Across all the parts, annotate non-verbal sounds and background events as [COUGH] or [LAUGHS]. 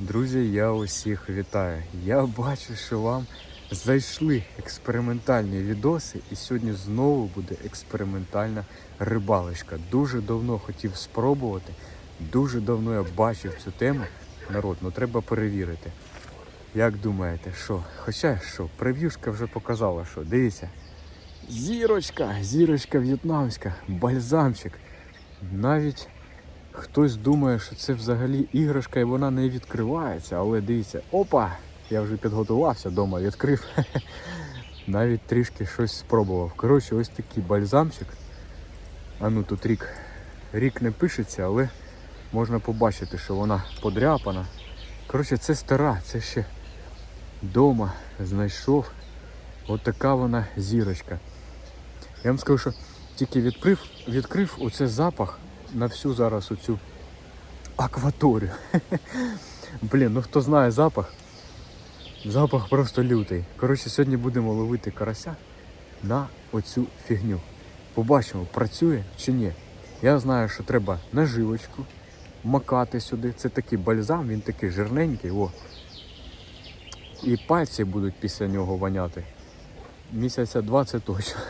Друзі, я усіх вітаю. Я бачу, що вам зайшли експериментальні відоси, і сьогодні знову буде експериментальна рибалочка. Дуже давно хотів спробувати, дуже давно я бачив цю тему. Народ, ну треба перевірити. Як думаєте, що? Хоча що, прев'юшка вже показала, що дивіться. Зірочка, зірочка в'єтнамська, бальзамчик. Навіть Хтось думає, що це взагалі іграшка і вона не відкривається, але дивіться, опа! Я вже підготувався вдома, відкрив. [LAUGHS] Навіть трішки щось спробував. Коротше, ось такий бальзамчик. А ну тут рік. Рік не пишеться, але можна побачити, що вона подряпана. Коротше, це стара, це ще вдома знайшов. От вона зірочка. Я вам скажу, що тільки відкрив, відкрив оце запах на всю зараз оцю акваторію. [LAUGHS] Блін, ну хто знає запах, запах просто лютий. Коротше, сьогодні будемо ловити карася на оцю фігню. Побачимо, працює чи ні. Я знаю, що треба наживочку макати сюди. Це такий бальзам, він такий жирненький. О. І пальці будуть після нього воняти. Місяця два це точно.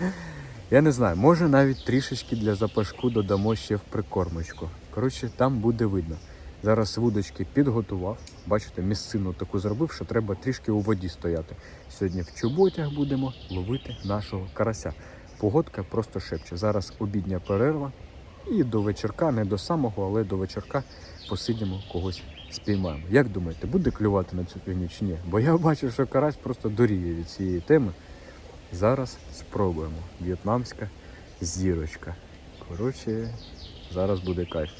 [LAUGHS] Я не знаю, може навіть трішечки для запашку додамо ще в прикормочку. Коротше, там буде видно. Зараз вудочки підготував. Бачите, місцину таку зробив, що треба трішки у воді стояти. Сьогодні в чоботях будемо ловити нашого карася. Погодка просто шепче. Зараз обідня перерва. І до вечірка, не до самого, але до вечірка посидимо, когось спіймаємо. Як думаєте, буде клювати на цю фігню чи ні? Бо я бачу, що карась просто доріє від цієї теми. Зараз спробуємо. В'єтнамська зірочка. Коротше, зараз буде кайф.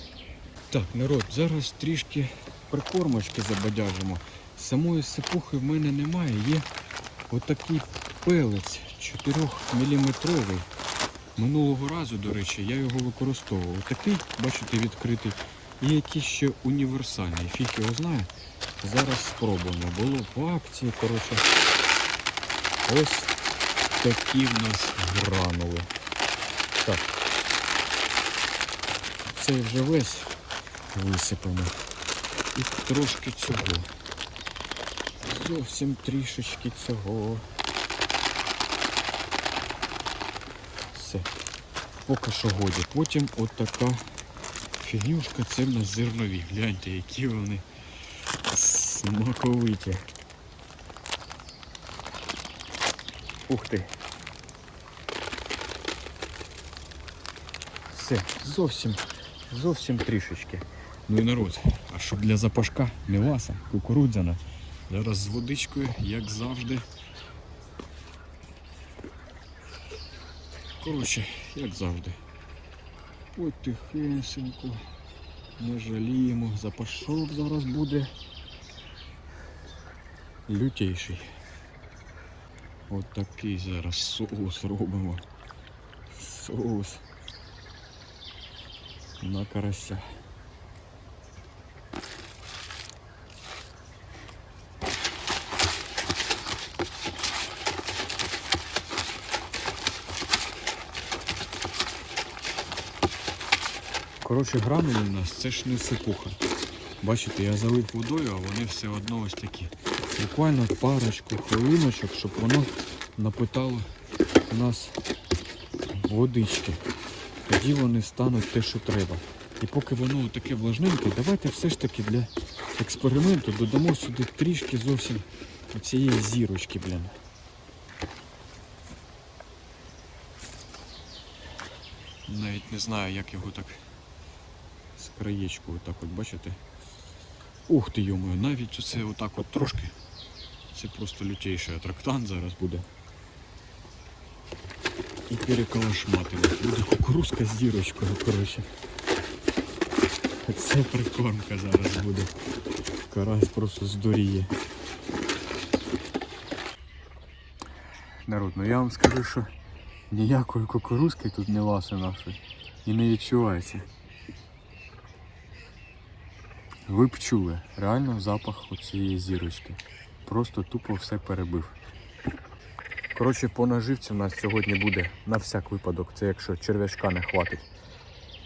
Так, народ, зараз трішки прикормочки забадяжимо. Самої сипухи в мене немає. Є отакий пелець 4-мм. Минулого разу, до речі, я його використовував. Такий, бачите, відкритий. І якийсь ще універсальний. Фіг його знає. Зараз спробуємо. Було по акції, коротше. Ось такі в нас гранули. Так. Цей вже весь висипано. І трошки цього. Зовсім трішечки цього. Все. Поки що годі. Потім от така фігнюшка, це в нас зернові. Гляньте, які вони смаковиті. Ух ти. Все, зовсім, зовсім трішечки. Ну і народ, а щоб для запашка міласа, кукурудзяна. Зараз з водичкою, як завжди. Коротше, як завжди. Потихесенько. Не жаліємо. Запашок зараз буде лютейший. От такий зараз соус робимо. Соус на карася. Коротше, гранули у нас це ж не сипуха. Бачите, я залив водою, а вони все одно ось такі. Буквально парочку хвилиночок, щоб воно напитало у нас водички. Тоді вони стануть те, що треба. І поки воно таке влажненьке, давайте все ж таки для експерименту додамо сюди трішки зовсім цієї зірочки, блін. Навіть не знаю, як його так з краєчку отак от бачите. Ух ти йомою, навіть оце отак от трошки. Це просто лютейший атрактан зараз буде. І переколошматимо. Буде кукурузка з дірочкою, коротше. Це прикормка зараз буде. Карась просто здуріє. Народ, ну я вам скажу, що ніякої кукурузки тут не ласи нашої. І не відчувається. Ви б чули реально запах цієї зірочки. Просто тупо все перебив. Коротше, по наживці у нас сьогодні буде на всяк випадок. Це якщо черв'ячка не хватить.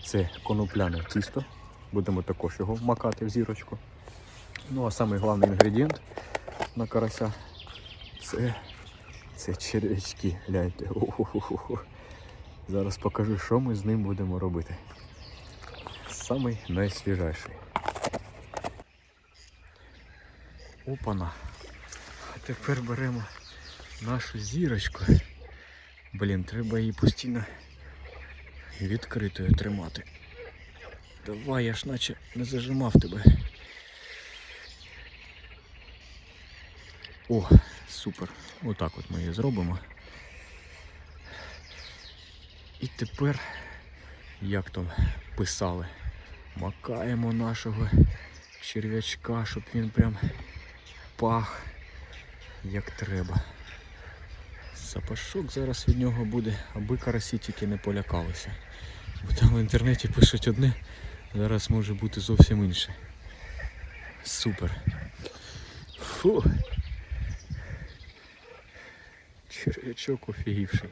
Це конопляне тісто. Будемо також його макати в зірочку. Ну а самий головний інгредієнт на карася це, це черв'ячки. Гляньте. Зараз покажу, що ми з ним будемо робити. Самий найсвіжайший. Опана. А тепер беремо нашу зірочку. Блін, треба її постійно відкритою тримати. Давай, я ж наче не зажимав тебе. О, супер. Отак от ми її зробимо. І тепер, як там писали, макаємо нашого черв'ячка, щоб він прям пах як треба. Запашок зараз від нього буде, аби карасі тільки не полякалися. Бо там в інтернеті пишуть одне, зараз може бути зовсім інше. Супер. Фу. Черв'ячок офігівший.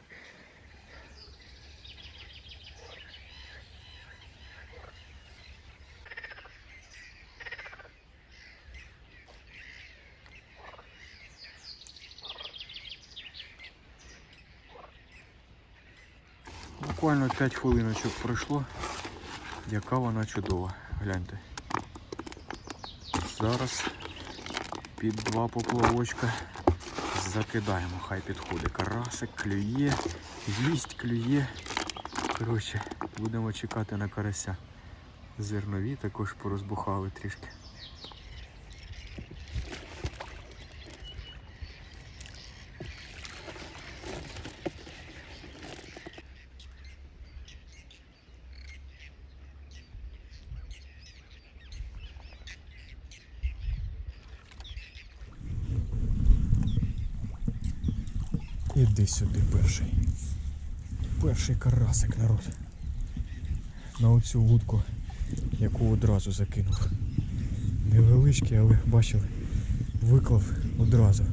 Буквально 5 хвилиночок пройшло. Яка вона чудова. Гляньте. Зараз під два поплавочка закидаємо, хай підходить. Карасик клює, їсть клює. Коротше, будемо чекати на карася. Зернові також порозбухали трішки. Іди сюди перший. Перший карасик народ. На оцю вудку, яку одразу закинув. Невеличкий, але бачили, виклав одразу.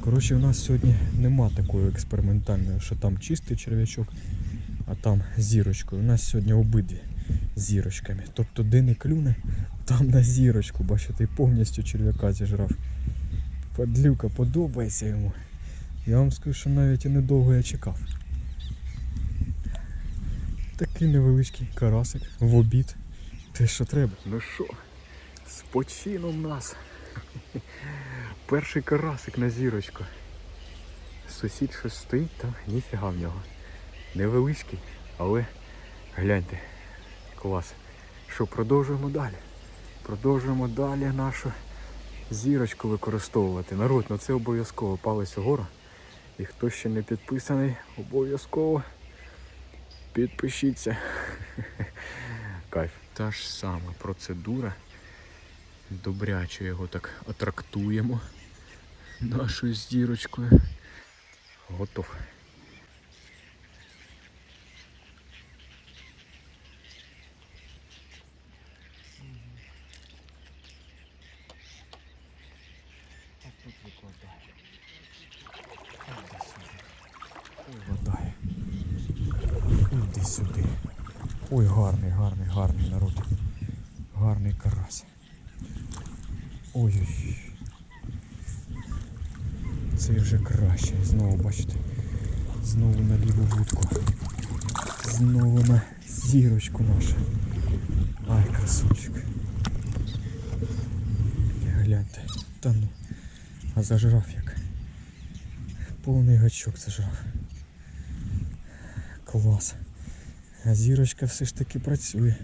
Коротше, у нас сьогодні нема такої експериментальної, що там чистий черв'ячок, а там зірочкою. У нас сьогодні обидві зірочками. Тобто де не клюне, там на зірочку, бачите, і повністю черв'яка зіжрав. Падлюка подобається йому. Я вам скажу, що навіть і недовго я чекав. Такий невеличкий карасик в обід. Те, що треба. Ну що, з почином нас. Перший карасик на зірочку. Сусід щось стоїть там, ніфіга в нього. Невеличкий, але гляньте, клас. Що, продовжуємо далі. Продовжуємо далі нашу зірочку використовувати. Народ, ну це обов'язково палець угору. І хто ще не підписаний, обов'язково підпишіться. [LAUGHS] Кайф. Та ж сама процедура. Добряче його так атрактуємо нашою зірочкою. Готов. Так тут викладаю. Ой, вода. Іди сюди. Ой, гарний, гарний, гарний народ. Гарний карась. Ой-ой. Це вже краще. Знову бачите. Знову на ліву вудку. Знову на зірочку нашу. Ай, красунчик. Гляньте. Та ну. А зажрав як. Повний гачок зажрав. Клас. А зірочка все ж таки працює.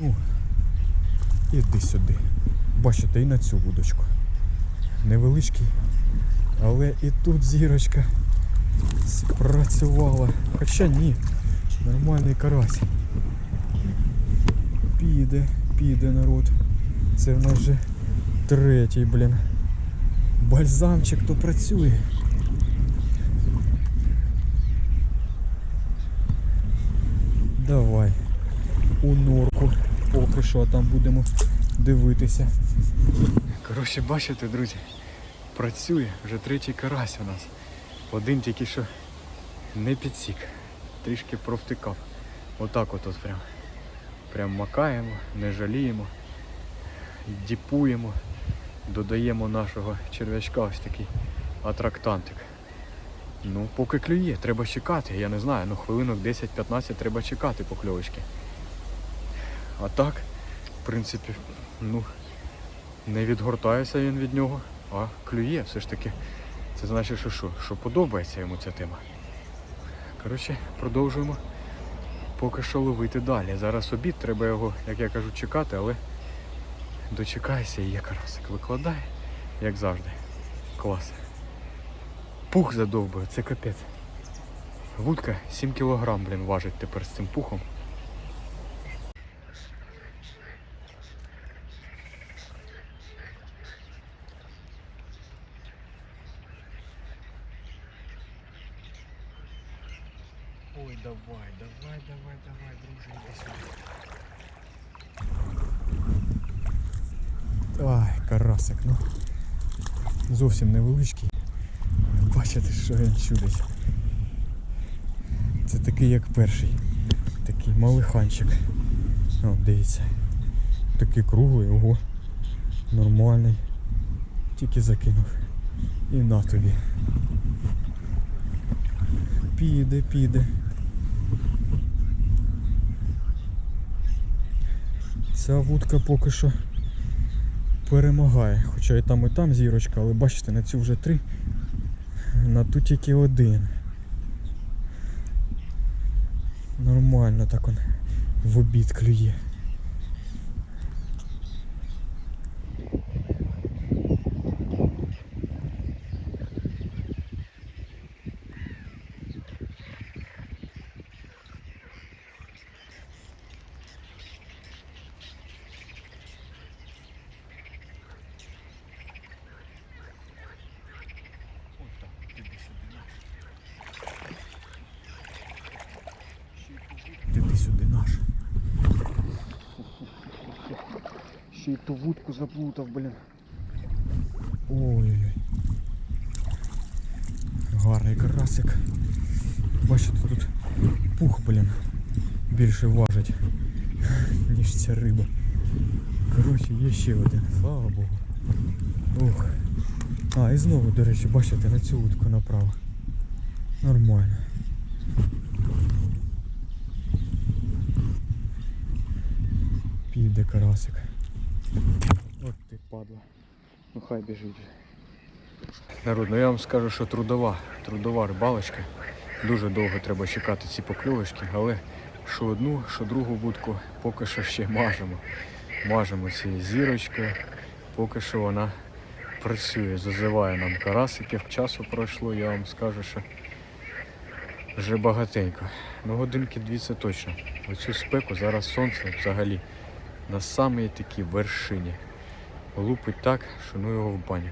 О, іди сюди. Бачите, і на цю вудочку. Невеличкий, але і тут зірочка спрацювала. Хоча ні, нормальний карась. Піде, піде народ. Це в нас вже третій, блін. Бальзамчик то працює. Давай. У норку. Поки що там будемо дивитися. Коротше, бачите, друзі, працює вже третій карась у нас. Один тільки що не підсік. Трішки провтикав. Отак от, от прям. Прям макаємо, не жаліємо, діпуємо, додаємо нашого черв'ячка ось такий атрактантик. Ну, поки клює, треба чекати, я не знаю, ну хвилинок 10-15 треба чекати покльовочки. А так, в принципі, ну, не відгортається він від нього, а клює все ж таки. Це значить, що що? Що подобається йому ця тема. Коротше, продовжуємо поки що ловити далі. Зараз обід, треба його, як я кажу, чекати, але дочекайся і є карасик. Викладає, як завжди. Клас. Пух задовбує, це капець. Вудка 7 кг, блін, важить тепер з цим пухом. Ой, давай, давай, давай, давай, друже, іди сюди. Ай, карасик, ну. Зовсім невеличкий. Бачите, що він чудить. Це такий як перший. Такий малиханчик. О, дивіться. Такий круглий, ого. Нормальний. Тільки закинув. І на тобі. Піде, піде. Ця вудка поки що перемагає. Хоча і там, і там зірочка, але бачите, на цю вже три, на ту тільки один. Нормально так он в обід клює. Іди сюди наш. Ще й ту заплутав, блін. Ой-ой-ой. Гарний карасик. Бачите, тут пух, блін, більше важить, ніж ця риба. Коротше, є ще один, слава Богу. Ох. А, і знову, до речі, бачите, на цю вудку направо. Нормально. Піде карасик. От ти падла. Ну хай біжить. Народ, ну я вам скажу, що трудова, трудова рибалочка. Дуже довго треба чекати ці покльовочки, але що одну, що другу вудку поки що ще мажемо. Мажемо цією зірочкою, поки що вона працює, зазиває нам карасиків. Часу пройшло, я вам скажу, що вже багатенько. Ну годинки дві це точно. Оцю спеку зараз сонце взагалі на самій такій вершині. Лупить так, що ну його в баню.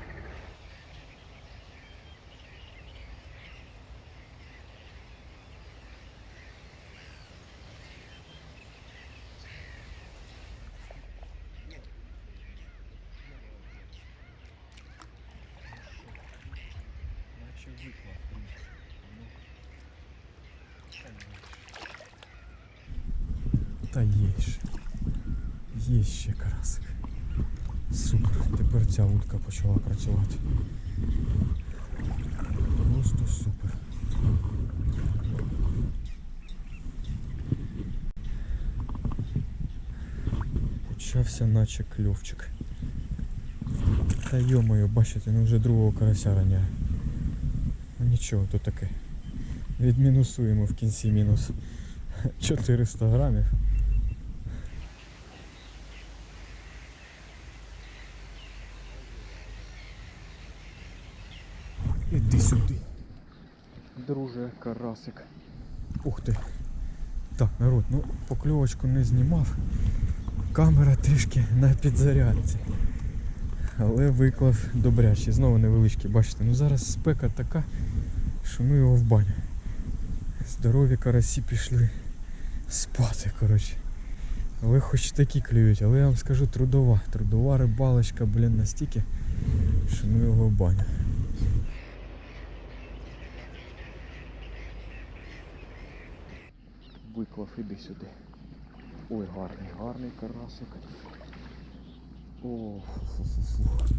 Та є ще. Є ще карасик. Супер. Тепер ця вудка почала працювати. Просто супер. Почався наче кльовчик. Та йомою, бачите, ну вже другого карася раняє. Ну нічого, то таке. Відмінусуємо в кінці мінус [LAUGHS] 400 грамів. Іди сюди. Друже, карасик. Ух ти. Так, народ, ну покльовочку не знімав. Камера трішки на підзарядці. Але виклав добрячий. Знову невеличкий, бачите, ну зараз спека така, що ми його в баню. Здорові карасі пішли спати, коротше. Але хоч такі клюють, але я вам скажу трудова. Трудова рибалочка, блін, настільки, що ми його в баню. Виклав, іди сюди. Ой, гарний, гарний карасик. О, фу-фу-фу-фу.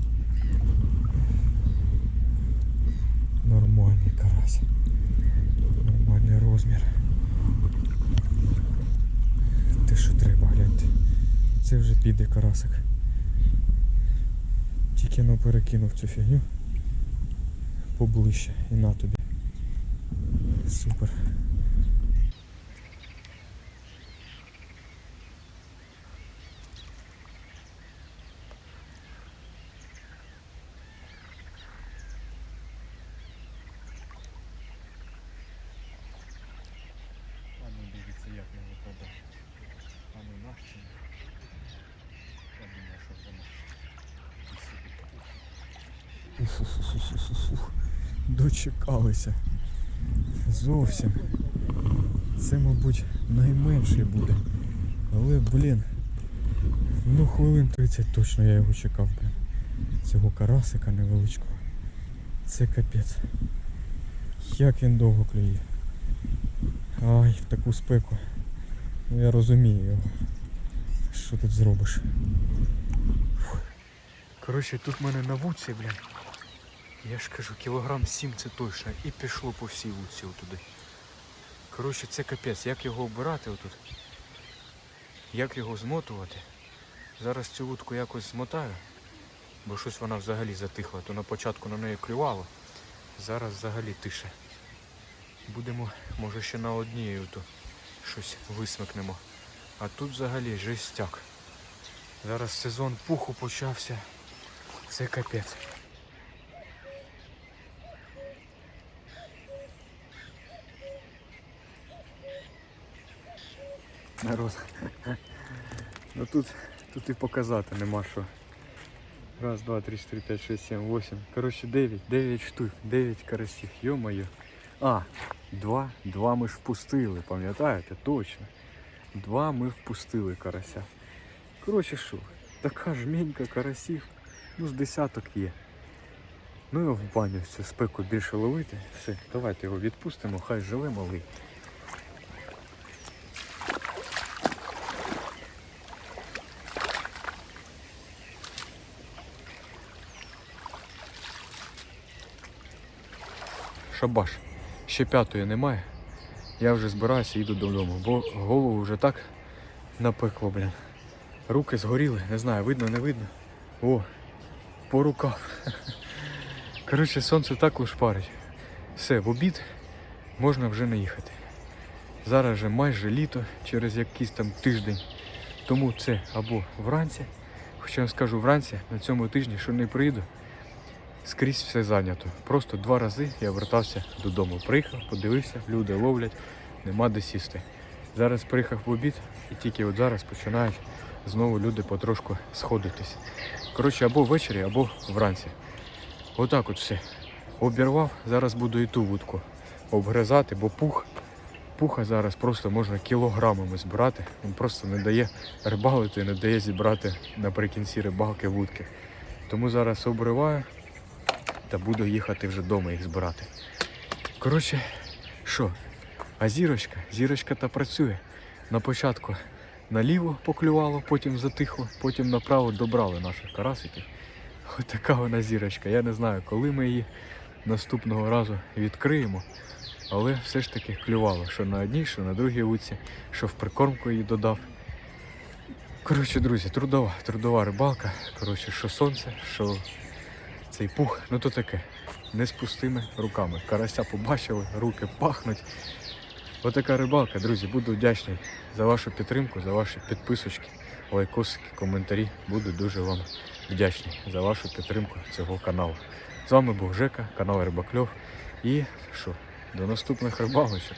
Нормальний карась. Нормальний розмір. Те, що треба, гляньте. Це вже піде карасик. Тільки ну перекинув цю фігню поближче і на тобі. Супер. А ну дивіться, як не випадає. А ну наш чи ні? Я думаю, що це наш. [LAUGHS] Дочекалися. Зовсім. Це, мабуть, найменший буде. Але, блін. Ну, хвилин 30 точно я його чекав, блін. Цього карасика невеличкого. Це капець. Як він довго клює. Ай, в таку спеку. Ну я розумію його. Що тут зробиш? Коротше, тут в мене на вудці, блін. Я ж кажу, кілограм 7 це точно. І пішло по всій вудці отуди. Коротше, це капець. Як його обирати отут? Як його змотувати? Зараз цю вудку якось змотаю, бо щось вона взагалі затихла. То на початку на неї клювало. Зараз взагалі тише. Будемо, може ще на одній ото щось висмикнемо. А тут взагалі жестяк. Зараз сезон пуху почався. Це капець. Народ. Ну тут, тут і показати нема що. Раз, два, три, чотири, п'ять, шесть, сім, восемь. Коротше, дев'ять, дев'ять штук, дев'ять карасів, йо-моє. А, два, два ми ж впустили, пам'ятаєте? Точно. Два ми впустили карася. Коротше що, така жменька карасів, ну з десяток є. Ну його в баню цю спеку більше ловити. Все, давайте його відпустимо, хай живе малий. Шабаш. Ще п'ятої немає. Я вже збираюся і їду додому, бо голову вже так напекло, блін. Руки згоріли, не знаю, видно, не видно. О, по руках. [LAUGHS] Коротше, сонце так лушпарить. Все, в обід можна вже не їхати. Зараз вже майже літо, через якийсь там тиждень. Тому це або вранці, хоча я вам скажу вранці, на цьому тижні, що не приїду, скрізь все зайнято. Просто два рази я вертався додому. Приїхав, подивився, люди ловлять, нема де сісти. Зараз приїхав в обід і тільки от зараз починають знову люди потрошку сходитись. Коротше, або ввечері, або вранці. Отак от все. Обірвав, зараз буду і ту вудку обгризати, бо пух. Пуха зараз просто можна кілограмами збирати. Він просто не дає рибалити, не дає зібрати наприкінці рибалки вудки. Тому зараз обриваю та буду їхати вже вдома їх збирати. Коротше, що? А зірочка? Зірочка та працює. На початку наліво поклювало, потім затихло, потім направо добрали наших карасиків. Ось така вона зірочка. Я не знаю, коли ми її наступного разу відкриємо. Але все ж таки клювало, що на одній, що на другій вуці, що в прикормку її додав. Коротше, друзі, трудова, трудова рибалка. Коротше, що сонце, що цей пух, ну то таке. Не з руками. Карася побачили, руки пахнуть. Отака рибалка, друзі. Буду вдячний за вашу підтримку, за ваші підписочки, лайкосики, коментарі. Буду дуже вам вдячний за вашу підтримку цього каналу. З вами був Жека, канал Рибакльов. І що, до наступних рибалочок.